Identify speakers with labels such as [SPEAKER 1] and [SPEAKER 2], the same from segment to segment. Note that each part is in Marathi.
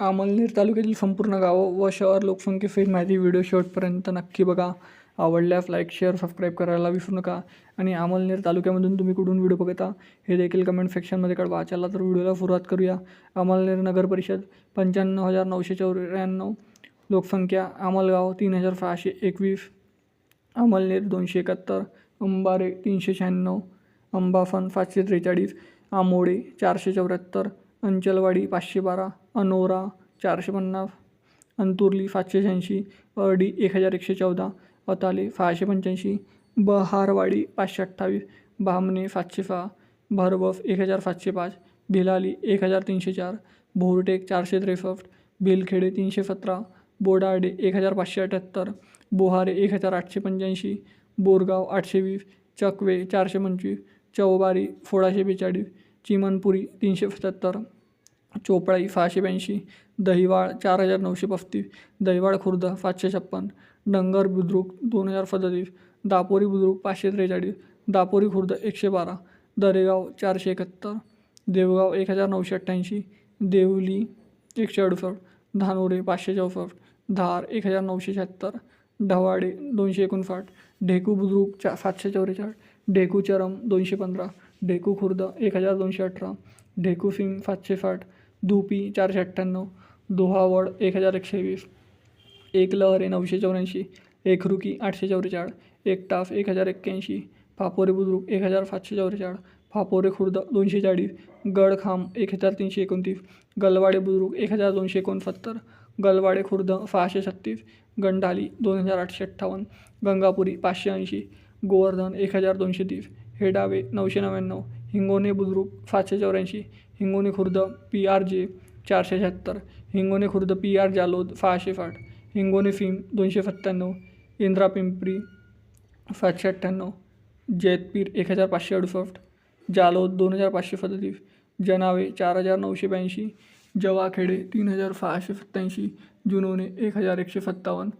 [SPEAKER 1] अमळनेर तालुक्यातील संपूर्ण गावं व शहर लोकसंख्येसहित माहिती व्हिडिओ शेवटपर्यंत नक्की बघा. आवडल्यास लाईक शेअर सबस्क्राईब करायला विसरू नका. आणि अमळनेर तालुक्यामधून तुम्ही कुठून व्हिडिओ बघता हे देखील कमेंट सेक्शनमध्ये कळवा. चला तर व्हिडिओला सुरुवात करूया. अमळनेर नगर परिषद पंच्याण्णव हजार नऊशे चौऱ्याण्णव. लोकसंख्या अमलगाव तीन हजार सहाशे एकवीस. अमळनेर दोनशे एकाहत्तर. अंबारे तीनशे शहाण्णव. अंबाफन सातशे त्रेचाळीस. आमोडे चारशे चौऱ्याहत्तर. अंचलवाडी पाचशे बारा अनोरा चारशे पन्नास अंतुर्ली सातशे शहाऐंशी अर्डी एक हजार एकशे चौदा अताले सहाशे पंच्याऐंशी बहारवाडी पाचशे अठ्ठावीस बामणे सातशे सहा भरवस एक हजार सातशे पाच भिलाली एक हजार तीनशे चार भोरटेक चारशे त्रेसष्ट बेलखेडे तीनशे सतरा बोडाडे एक हजार पाचशे अठ्याहत्तर बोहारे एक हजार आठशे पंच्याऐंशी बोरगाव आठशे वीस चकवे चारशे पंचवीस चौबारी सोळाशे बेचाळीस चिमनपुरी तीनशे सत्याहत्तर चोपळाई सहाशे ब्याऐंशी दहिवाळ चार हजार नऊशे पस्तीस दहिवाळ खुर्द सातशे छप्पन डंगर बुद्रुक दोन हजार सदतीस दापोरी बुद्रुक पाचशे त्रेचाळीस दापोरी खुर्द एकशे बारा दरेगाव चारशे एकाहत्तर देवगाव एक हजार नऊशे अठ्ठ्याऐंशी देवली एकशे अडुसष्ट धानोरे पाचशे चौसष्ट धार एक हजार नऊशे शहात्तर ढवाडे दोनशे एकोणसाठ ढेकू बुद्रुक चा सातशे चौवेचाळीस ढेकू चरम दोनशे पंधरा ढेकू खुर्द एक हजार दोनशे अठरा ढेकू सिंग सातशे साठ धुपी चारशे अठ्ठ्याण्णव दोहावड एक हजार एकशे वीस एक लहरे नऊशे चौऱ्याऐंशी एक रुकी आठशे चौवेचाळ एक टाफ एक हजार एक्क्याऐंशी फापोरे बुद्रुक एक हजार सातशे चौवेचाळ फापोरे खुर्द दोनशे चाळीस गडखांब एक हजार तीनशे एकोणतीस गलवाडे बुद्रुक एक हजार दोनशे एकोणसत्तर गलवाडे खुर्द सहाशे छत्तीस गंडाली दोन हजार आठशे अठ्ठावन्न गंगापुरी पाचशे ऐंशी गोवर्धन एक हजार दोनशे तीस हेडावे नऊशे नव्याण्णव हिंगोने बुद्रुक सातशे चौऱ्याऐंशी Hingoli Khurd P R J चारशे शहात्तर. हिंगोने खुर्द पी आर जालोद सहाशे साठ. हिंगोली फिम दोनशे सत्त्याण्णव. इंद्रा पिंपरी सातशे अठ्ठ्याण्णव. जैतपीर एक हजार पाचशे अडुसष्ट. जालोद दोन हजार पाचशे सदतीस. जनावे चार हजार नऊशे ब्याऐंशी. जवाखेडे तीन हजार सहाशे सत्त्याऐंशी. जुनोने एक हजार एकशे सत्तावन्न.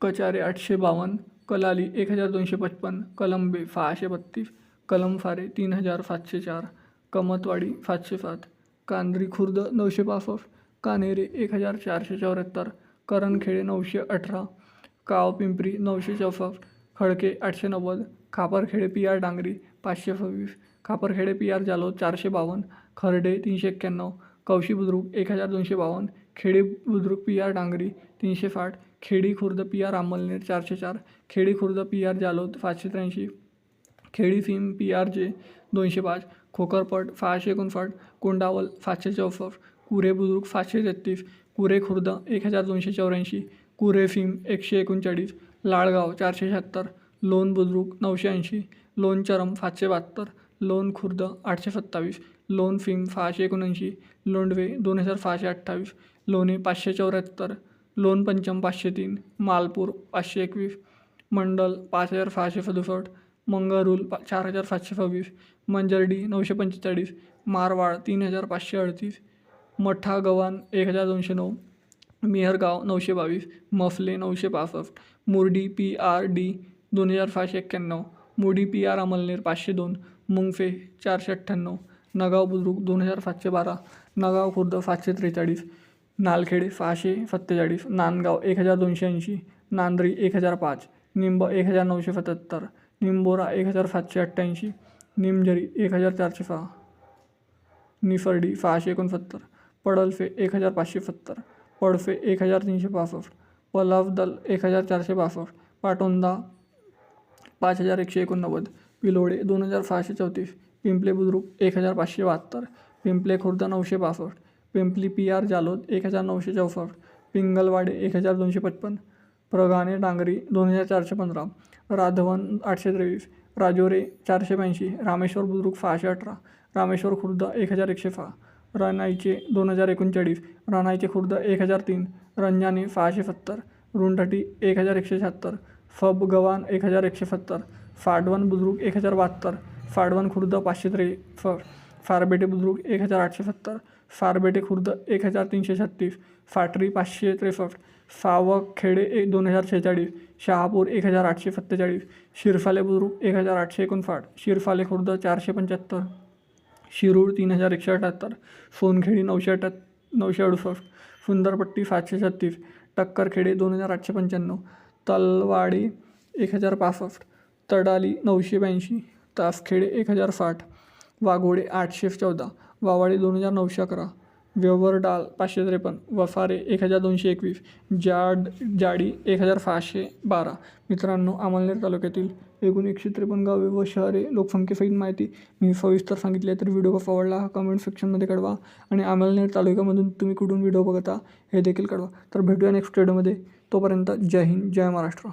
[SPEAKER 1] कचारे आठशे बावन्न. कलाली एक हजार दोनशे पचपन्न. कलंबे सहाशे बत्तीस. कलमफारे तीन हजार सातशे चार. कमतवाडी सातशे सात कांद्री खुर्द नऊशे पासष्ट कान्हेरे एक हजार चारशे चौऱ्याहत्तर करणखेडे नऊशे अठरा काव पिंपरी नऊशे चौसष्ट खडके आठशे नव्वद खापरखेडे पी आर डांगरी पाचशे सव्वीस खापरखेडे पी आर जालोद चारशे बावन्न खर्डे तीनशे एक्क्याण्णव कौशी बुद्रुक एक हजार दोनशे बावन्न खेडी बुद्रुक पी आर डांगरी तीनशे साठ खेडी खुर्द पी आर अंमलनेर चारशे चार खेडी खुर्द पी आर जालोद पाचशे त्र्याऐंशी खेडी सिम पी आर जे दोनशे पाच खोकरपट सहाशे एकोणसाठ कोंडावल सातशे चौसष्ट कुरे बुद्रुक सातशे तेहतीस कुरे खुर्द एक हजार दोनशे चौऱ्याऐंशी कुरे फिम एकशे एकोणचाळीस लाळगाव चारशे शहात्तर लोन बुद्रुक नऊशे ऐंशी लोन चरम सातशे बहात्तर लोन खुर्द आठशे सत्तावीस लोन फिम सहाशे एकोणऐंशी लोंडवे दोन हजार सहाशे अठ्ठावीस लोणे पाचशे चौऱ्याहत्तर लोन पंचम पाचशे तीन मालपूर पाचशे एकवीस मंडल पाच हजार सहाशे सदुसष्ट मंगारूल पा चार हजार सातशे सव्वीस. मंजर्डी नऊशे पंचेचाळीस. मारवाड तीन हजार पाचशे अडतीस. मठा गव्हाण एक हजार दोनशे नऊ. मेहरगाव नऊशे बावीस. मफले नऊशे पासष्ट. मुर्डी पी आर डी दोन हजार सहाशे एक्क्याण्णव. मुर्डी पी आर अमलनेर पाचशे दोन. मुंगफे चारशे अठ्ठ्याण्णव. नगाव बुद्रुक दोन हजार सातशे बारा. नगाव खुर्द सातशे त्रेचाळीस. नालखेडे सहाशे सत्तेचाळीस. नांदगाव एक हजार दोनशे ऐंशी. नांद्री एक हजार पाच. निंब एक हजार नऊशे सत्याहत्तर. निंबोरा एक हजार सातशे अठ्ठ्याऐंशी निमझरी एक हजार चारशे सहा निफर्डी सहाशे एकोणसत्तर पडलफे एक हजार पाचशे सत्तर पडफे एक हजार तीनशे पासष्ट पलावदल एक हजार चारशे बासष्ट पाटोंदा पाच हजार एकशे एकोणनव्वद पिलोडे दोन हजार सहाशे चौतीस पिंपले बुद्रुक एक हजार पाचशे बहात्तर पिंपले खुर्द नऊशे पासष्ट पिंपली पी आर जालोद एक हजार नऊशे चौसष्ट पिंगलवाडे एक हजार दोनशे पचपन्न प्रगाणे डांगरी दोन हजार चारशे पंधरा राधवन आठशे त्रेवीस राजोरे चारशे ब्याऐंशी रामेश्वर बुद्रुक सहाशे अठरा रामेश्वर खुर्द एक हजार एकशे सहा रणाईचे दोन हजार एकोणचाळीस रणाईचे खुर्द एक हजार तीन रंजाने सहाशे सत्तर रुंढटी एक हजार एकशे शहात्तर फब गवान एक हजार एकशे सत्तर फाडवन बुद्रुक एक हजार बहात्तर फाडवन खुर्द पाचशे त्रे फ फारबेटे बुद्रुक एक हजार आठशे सत्तर फारबेटे खुर्द एक हजार तीनशे छत्तीस. फाटरी पाचशे त्रेसष्ट. सावखेडे एक दोन हजार शेहेचाळीस. शहापूर एक हजार आठशे सत्तेचाळीस. शिरफाले बुद्रुक एक हजार आठशे एकोणसाठ. शिरफाले खुर्द चारशे पंच्याहत्तर. शिरूर तीन हजार एकशे अठ्याहत्तर. सोनखेडी नऊशे अठ्या नऊशे अडुसष्ट. सुंदरपट्टी सातशे छत्तीस. टक्करखेडे दोन हजार आठशे पंच्याण्णव. तलवाडी एक हजार पासष्ट. तडाली नऊशे ब्याऐंशी. तासखेडे एक हजार साठ. वाघोडे आठशे चौदा. वावाडी दोन हजार नऊशे अकरा. व्यवरडाल पाचशे त्रेपन्न. वफारे एक हजार दोनशे एकवीस. जाड जाडी एक हजार सहाशे बारा. मित्रांनो अमलनेर तालुक्यातील एकूण एकशे त्रेपन्न गावे व शहरे लोकसंख्येसहित माहिती मी सविस्तर सांगितली आहे. तर व्हिडिओ कसा आवडला हा कमेंट सेक्शनमध्ये कळवा आणि अमलनेर तालुक्यामधून तुम्ही कुठून व्हिडिओ बघता हे देखील कळवा तर भेटूया नेक्स्ट व्हिडिओमध्ये तोपर्यंत जय हिंद जय महाराष्ट्र.